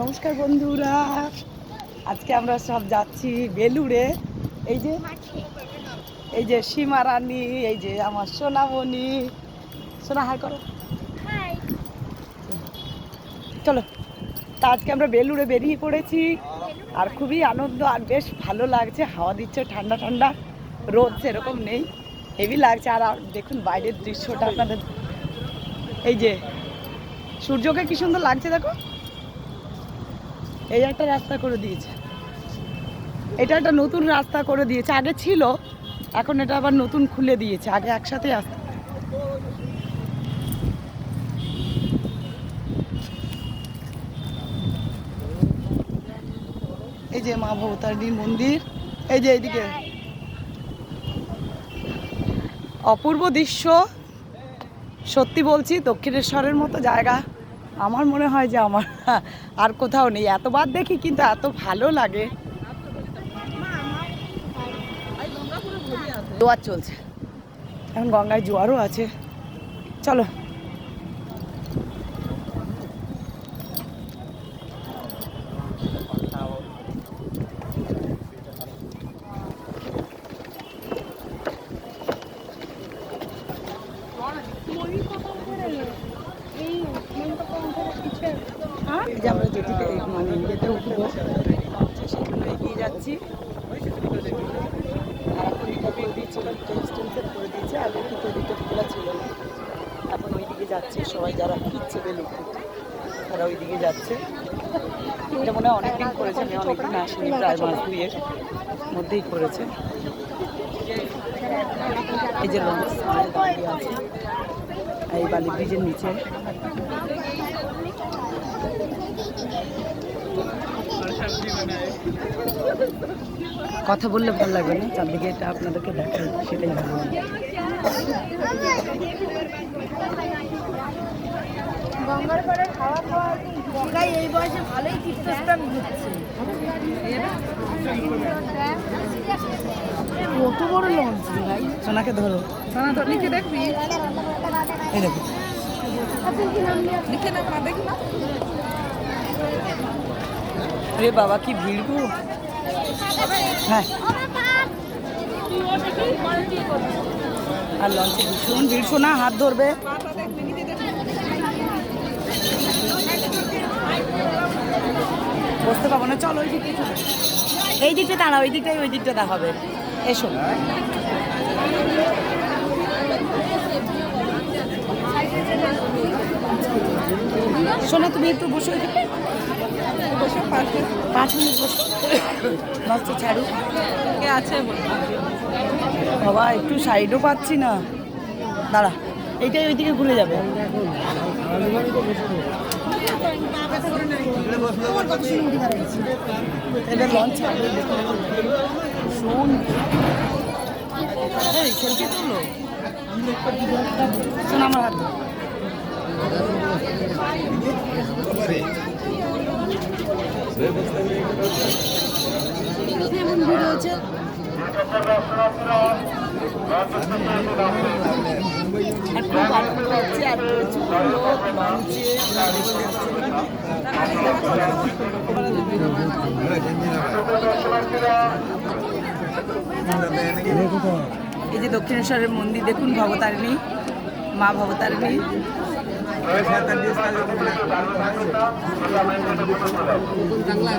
নমস্কার বন্ধুরা। আজকে আমরা সব যাচ্ছি বেলুড়ে। এই যে এই যে সীমা রানী এই যে আমার সোনামণি। সোনা হাই করো। চলো তা আজকে আমরা বেলুড়ে বেরিয়ে পড়েছি। আর খুবই আনন্দ আর বেশ ভালো লাগছে। হাওয়া দিচ্ছে ঠান্ডা ঠান্ডা। রোদ সেরকম নেই। হেভি লাগছে। আর দেখুন বাইরের দৃশ্যটা আপনাদের। এই যে সূর্যকে কি সুন্দর লাগছে দেখো? এই একটা রাস্তা করে দিয়েছে। এটা একটা নতুন রাস্তা করে দিয়েছে। আগে ছিল, এখন এটা আবার নতুন খুলে দিয়েছে। আগে একসাথে আসতে। এই যে মা ভবতারিণীর মন্দির। এই যে এইদিকে। অপূর্ব দৃশ্য। সত্যি বলছি, দক্ষিণেশ্বরের মতো জায়গা আমার মনে হয় যে আমার আর কোথাও নেই। এতবার দেখি কিন্তু এত ভালো লাগে। জোয়ার চলছে। এখন গঙ্গায় জোয়ারও আছে। চলো। এই যে আমরা যেদিকে মানে এগিয়ে যাচ্ছি। করে দিয়েছে আগে কিন্তু ওদিকটা খোলা ছিল। না এখন ওইদিকে যাচ্ছে সবাই যারা ফিরছে বেলুন তারা ওইদিকে যাচ্ছে। এটা মনে হয় অনেকদিন করেছে, আমি অনেকদিন আসিনি, প্রায় মধ্যেই করেছে। এই যে এই বালি ব্রিজের নিচে। কথা বললে ভালো লাগবে না। চারদিকে এটা আপনাদেরকে দেখাই সেটাই ভালো গঙ্গার পরে খাওয়া খাওয়া গঙ্গায় এই বয়সে ভালোই তীর্থস্থান ঘুরছে কত বড় লঞ্চ ভাই। সোনাকে ধরো। সোনা দেখবি এই দেখো। লিখে না দেখি না রে বাবা, কি ভিড় হ্যাঁ। আর লঞ্চে ভীষণ ভিড় শোনা হাত ধরবে। বসতে পাবো না, চলো ওই দিকে এই দিকটা দাঁড়া ওই দিকটাই ওই দিকটা দেখাবে। এসো। শোনো তুমি একটু বসে পাঁচ মিনিট ছাড়ু। কে আছে? বাবা একটু সাইডও পাচ্ছি না। দাঁড়া এইটাই ওইদিকে ঘুরে যাবে। লঞ্চ শোন। আমার হাত ধর। কেমন ভিড় হয়েছে আর খুব আনন্দ হচ্ছে আর প্রচুর লোক লঞ্চে এই যে দক্ষিণেশ্বরের মন্দির দেখুন ভবতারিণী মা ভবতারিণী। चांगला